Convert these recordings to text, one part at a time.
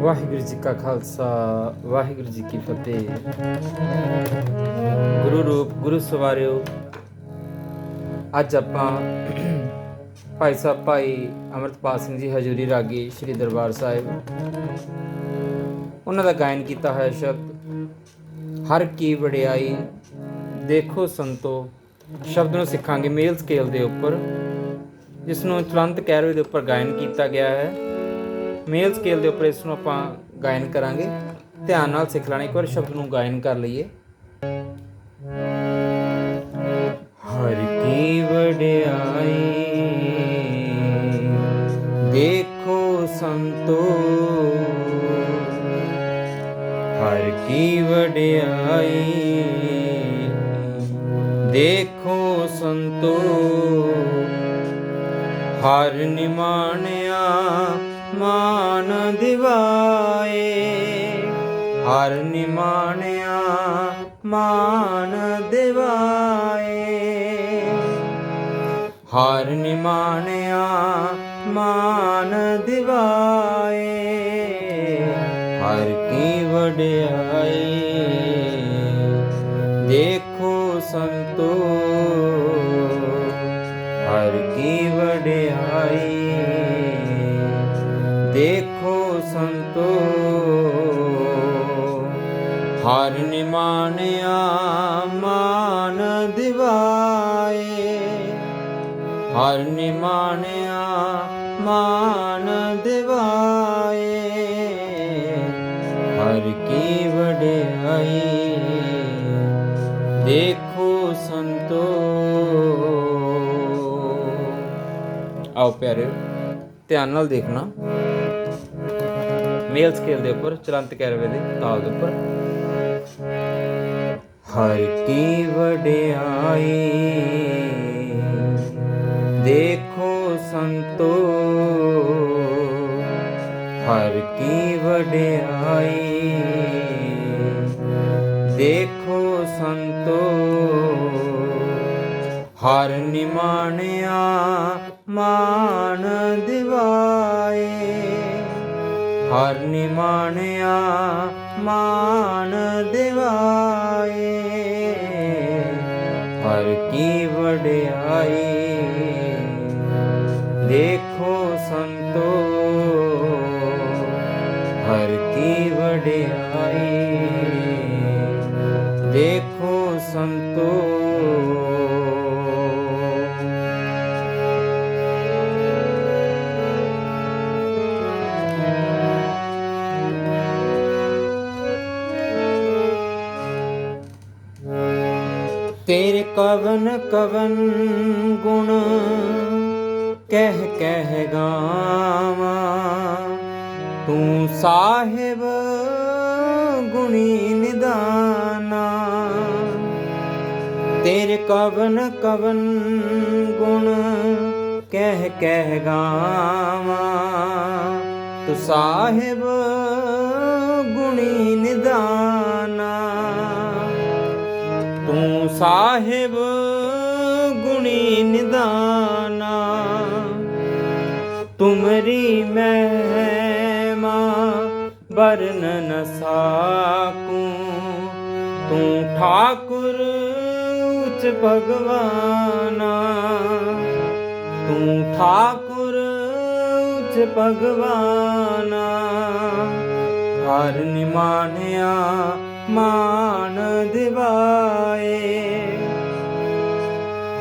ਵਾਹਿਗੁਰੂ ਜੀ ਕਾ ਖਾਲਸਾ, ਵਾਹਿਗੁਰੂ ਜੀ ਕੀ ਫਤਿਹ। ਗੁਰੂ ਰੂਪ, ਗੁਰੂ ਸਵਾਰਿਓ, ਅੱਜ ਆਪਾਂ ਭਾਈ ਸਾਹਿਬ, ਭਾਈ ਅਮਰਤਪਾਲ ਸਿੰਘ ਜੀ ਹਜੂਰੀ ਰਾਗੀ ਸ੍ਰੀ ਦਰਬਾਰ ਸਾਹਿਬ। ਉਹਨਾਂ ਦਾ ਗਾਇਨ ਕੀਤਾ ਹੋਇਆ ਸ਼ਬਦ, ਹਰ ਕੀ ਵਡਿਆਈ ਦੇਖੋ ਸੰਤੋ। ਸ਼ਬਦ ਨੂੰ ਸਿੱਖਾਂਗੇ ਮੇਲ ਸਕੇਲ ਦੇ ਉੱਪਰ, ਜਿਸ ਨੂੰ ਤੁਰੰਤ ਕੈਰਵੇ ਦੇ ਉੱਪਰ ਗਾਇਨ ਕੀਤਾ ਗਿਆ ਹੈ। ਮੇਲ ਸਕੇਲ ਦੇ ਉੱਪਰ ਇਸ ਨੂੰ ਆਪਾਂ ਗਾਇਨ ਕਰਾਂਗੇ। ਧਿਆਨ ਨਾਲ ਸਿੱਖ ਲੈਣਾ, ਇੱਕ ਵਾਰ ਸ਼ਬਦ ਨੂੰ ਗਾਇਨ ਕਰ ਲਈਏ। ਹਰ ਕੀ ਵਡਿਆਈ ਦੇਖੋ ਸੰਤੋ। ਹਰ ਕੀ ਵਡਿਆਈ ਦੇਖੋ ਸੰਤੋ। ਹਰ ਨਿਮਾਣਿਆ ਮਾਨ ਦਿਵਾਏ। ਹਰ ਨਿਮਾਣਿਆ ਮਾਨ ਦਿਵਾਏ। ਹਰ ਨਿਮਾਣਿਆ ਮਾਨ ਦਿਵਾਏ। ਹਰ ਕੀ ਵਡਿਆਈ ਦੇਖੋ ਸੰਤੋ, ਹਰ ਕੀ ਵਡਿਆਈ ਹਰ ਨਿਮਾਣਿਆ ਮਾਨ ਦਿਵਾਏ। ਹਰ ਨਿਮਾਨਿਆ ਮਾਨ ਦਿਵਾਏ। ਹਰ ਕੀ ਵਡਿਆਈ ਦੇਖੋ ਸੰਤੋ। ਆਓ ਪਿਆਰੇ, ਧਿਆਨ ਨਾਲ ਦੇਖਣਾ। ਮੇਲ ਸਕੇਲ ਦੇ ਉੱਪਰ, ਚਲੰਤ ਕੈਰਵੇ ਦੇ ਤਾਲ ਦੇ ਉੱਪਰ। ਹਰ ਕੀ ਵਡਿਆਈ, ਦੇਖੋ ਸੰਤੋ। ਹਰ ਕੀ ਵਡਿਆਈ, ਦੇਖੋ ਸੰਤੋ। ਹਰ ਨਿਮਾਣਿਆ ਮਾਨ ਦਿਵਾਏ। ਹਰ ਨਿਮਾਣਿਆ ਮਾਨ ਦਿਵਾਏ। ਹਰ ਕੀ ਵਡਿਆਈ। ਦੇਖੋ ਸੰਤੋ ਹਰ ਕੀ ਵਡਿਆਈ। ਤੇਰੇ ਕਵਨ ਕਵਨ ਗੁਣ ਕਹਿ ਕਹਿ ਗਾਵਾਂ। ਤੂੰ ਸਾਹਿਬ ਗੁਣੀ ਨਿਦਾਨਾ। ਤੇਰੇ ਕਵਨ ਕਵਨ ਗੁਣ ਕਹਿ ਕਹਿ ਗਾਵਾਂ। ਤੂੰ ਸਾਹਿਬ ਗੁਣੀ ਨਿਦਾਨਾ। ਸਾਹਿਬ ਗੁਣੀ ਨਿਦਾਨਾ, ਤੁਮਰੀ ਮਹਿਮਾ ਵਰਨ ਨ ਸਾਕੂ, ਤੂੰ ਠਾਕੁਰ ਉਚ ਭਗਵਾਨਾ, ਤੂੰ ਠਾਕੁਰ ਉਚ ਭਗਵਾਨਾ ਹਰ ਨਿਮਾਨਿਆ ਮਾਨ ਦਿਵਾਏ।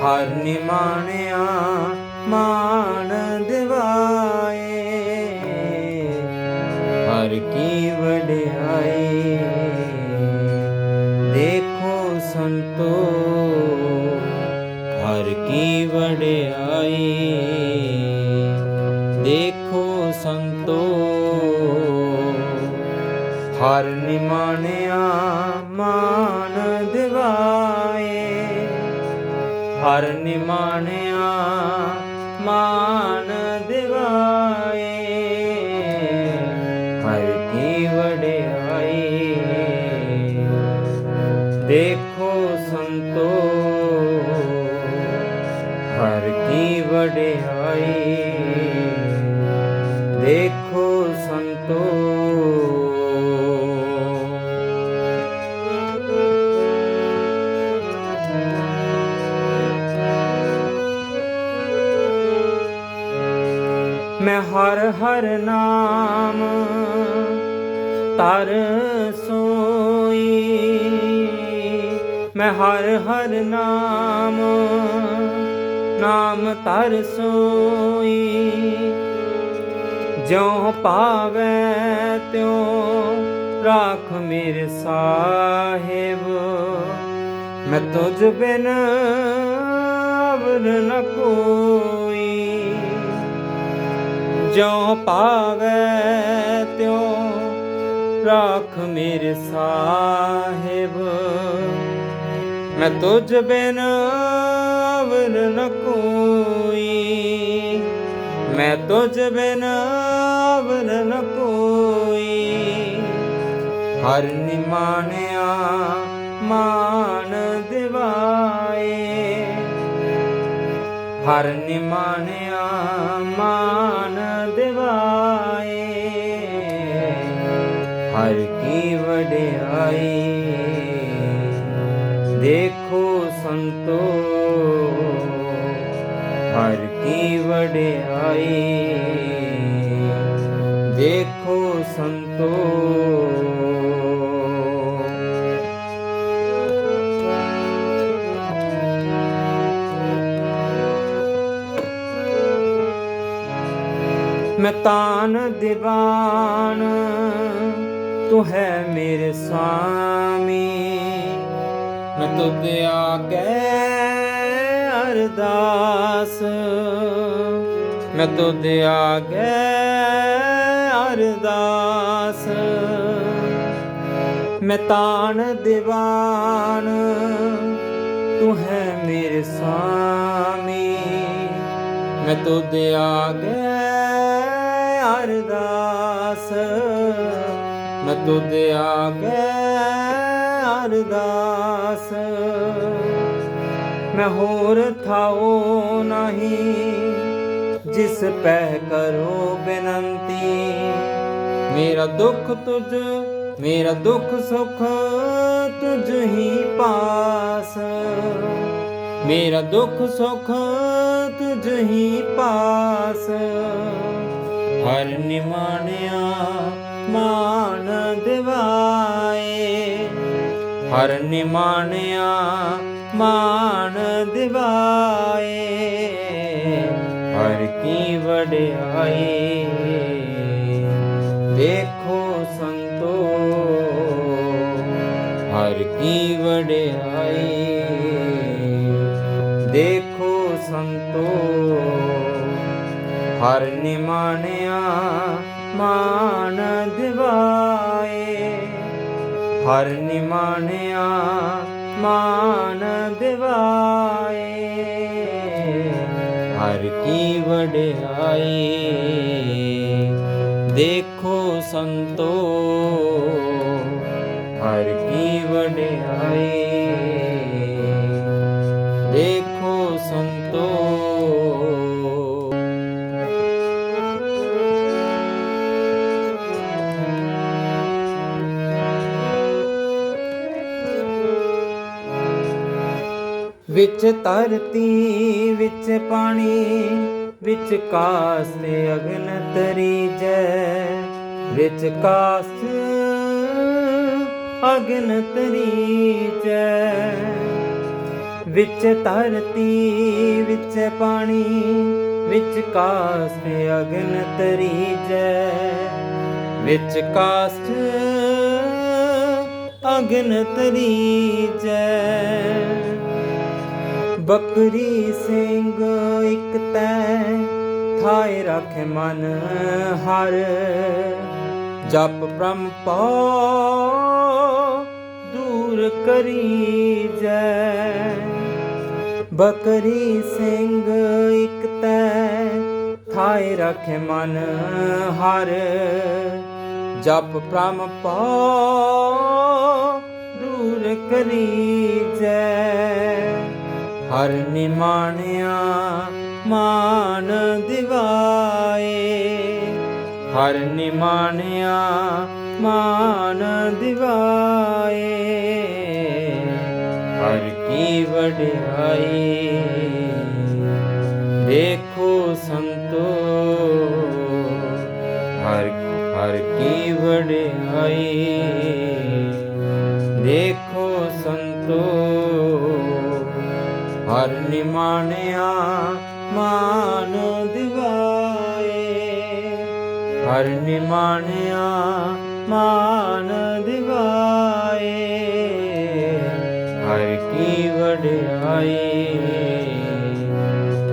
ਹਰ ਨਿਮਾਣਿਆ ਮਾਨ ਦਿਵਾਏ। ਹਰ ਕੀ ਵਡਿਆਈ। ਦੇਖੋ ਸੰਤੋ, ਹਰ ਕੀ ਵਡਿਆਈ। ਦੇਖੋ ਸੰਤੋ ਹਰ ਨਿਮਾਣਿਆ ਮਾਨ ਦਿਵਾਏ। ਹਰ ਨਿਮਾਣਿਆ ਮਾਨ ਦਿਵਾਏ। ਹਰ ਕੀ ਵਡਿਆਈ ਦੇਖ ਮੈਂ ਹਰ ਹਰ ਨਾਮ ਤਰ ਸੋਈ। ਮੈਂ ਹਰ ਹਰ ਨਾਮ ਨਾਮ ਤਰ ਸੋਈ। ਜਿਉ ਪਾਵੈ ਤਿਉ ਰਾਖ ਮੇਰੇ ਸਾਹਿਬ। ਮੈਂ ਤੁਝ ਬਿਨ ਅਵਰ ਨ ਕੋਈ ਜਿਉ ਪਾਵੈ ਤਿਉ, ਰਾਖ ਮੇਰੇ ਸਾਹਿਬ। ਮੈਂ ਤੁਝ ਬਿਨ ਅਵਰ ਨ ਕੋਈ, ਮੈਂ ਤੁਝ ਬਿਨ ਅਵਰ ਨ ਕੋਈ। ਹਰ ਨਿਮਾਨਿਆ ਮਾਨ ਦਿਵਾਏ ਹਰ ਨਿਮਾਨਿਆ ਮਾਨ ਦਿਵਾਏ। ਹਰ ਕੀ ਵਡਿਆਈ। ਦੇਖੋ ਸੰਤੋ ਹਰ ਕੀ ਵਡਿਆਈ। ਦੇਖੋ ਸੰਤੋ ਮੈਂ ਤਾਨ ਦੀਵਾਨ, ਤੂੰ ਹੈ ਮੇਰੇ ਸੁਆਮੀ ਮੈਂ ਤੁਧ ਆਗੇ ਅਰਦਾਸ ਮੈਂ ਤੁਧ ਆਗੇ ਅਰਦਾਸ। ਮੈਂ ਤਾਨ ਦੀਵਾਨ, ਤੂੰ ਹੈ ਮੇਰੇ ਸੁਆਮੀ ਮੈਂ ਤੁਧ ਆਗੇ ਅਰਦਾਸ। ਮੈਂ ਤੁਧ ਆਗੇ ਅਰਦਾਸ। ਮੈਂ ਹੋਰ ਥਾਉ ਨਹੀਂ, ਜਿਸ ਪੈ ਕਰੋ ਬੇਨੰਤੀ। ਮੇਰਾ ਦੁੱਖ ਤੁਝ, ਮੇਰਾ ਦੁੱਖ ਸੁਖ ਤੁਝ ਹੀ ਪਾਸ। ਮੇਰਾ ਦੁੱਖ ਸੁਖ ਤੁਝ ਹੀ ਪਾਸ। ਹਰ ਨਿਮਾਣਿਆ ਮਾਨ ਦਿਵਾਏ। ਹਰ ਨਿਮਾਣਿਆ ਮਾਨ ਦਿਵਾਏ। ਹਰ ਕੀ ਵਡਿਆਈ ਦੇਖੋ ਸੰਤੋ, ਹਰ ਕੀ ਵਡਿਆਈ ਦੇਖੋ ਸੰਤੋ, ਹਰ ਨਿਮਾਨਿਆ ਮਾਨ ਦਿਵਾਏ। ਹਰ ਨਿਮਾਨਿਆ ਮਾਨ ਦਿਵਾਏ। ਹਰ ਕੀ ਵਡਿਆਈ ਦੇਖੋ ਸੰਤੋ ਵਿੱਚ ਧਰਤੀ, ਵਿੱਚ ਪਾਣੀ, ਵਿੱਚ ਕਾਸ ਤੇ ਅਗਨ ਤਰੀਜੈ ਵਿੱਚ ਕਾਸ ਅਗਨ ਤਰੀਜੈ ਵਿੱਚ ਧਰਤੀ, ਵਿੱਚ ਪਾਣੀ, ਵਿੱਚ ਕਾਸ ਤੇ ਅਗਨ ਤਰੀਜੈ ਵਿੱਚ ਕਾਸਟ ਅਗਨ ਤਰੀਜੈ ਬਕਰੀ ਸਿੰਘ ਇਕ ਤੈ ਥਾਇ ਰੱਖ ਮਨ ਹਰ ਜਪ ਬ੍ਰਹਮ ਪਉ ਦੂਰ ਕਰੀ ਜੈ ਬਕਰੀ ਸਿੰਘ ਇਕ ਤੈ ਥਾਇ ਰੱਖ ਮਨ ਹਰ ਜਪ ਬ੍ਰਹਮ ਪਉ ਦੂਰ ਕਰੀ ਜੈ ਹਰ ਨਿਮਾਣਿਆ ਮਾਨ ਦਿਵਾਏ। ਹਰ ਨਿਮਾਣਿਆ ਮਾਨ ਦਿਵਾਏ। ਹਰ ਕੀ ਵਡਿਆਈ ਦੇਖੋ ਸੰਤੋ। ਹਰ ਹਰ ਕੀ ਵਡਿਆਈ ਦੇਖੋ ਸੰਤੋ। ਹਰ ਨਿਮਾਣਿਆ ਮਾਨ ਦਿਵਾਏ। ਹਰ ਨਿਮਾਣਿਆ ਮਾਨ ਦਿਵਾਏ। ਹਰ ਕੀ ਵਡਿਆਈ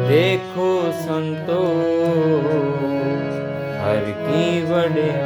ਦੇਖੋ ਸੰਤੋ, ਹਰ ਕੀ ਵਡਿਆਈ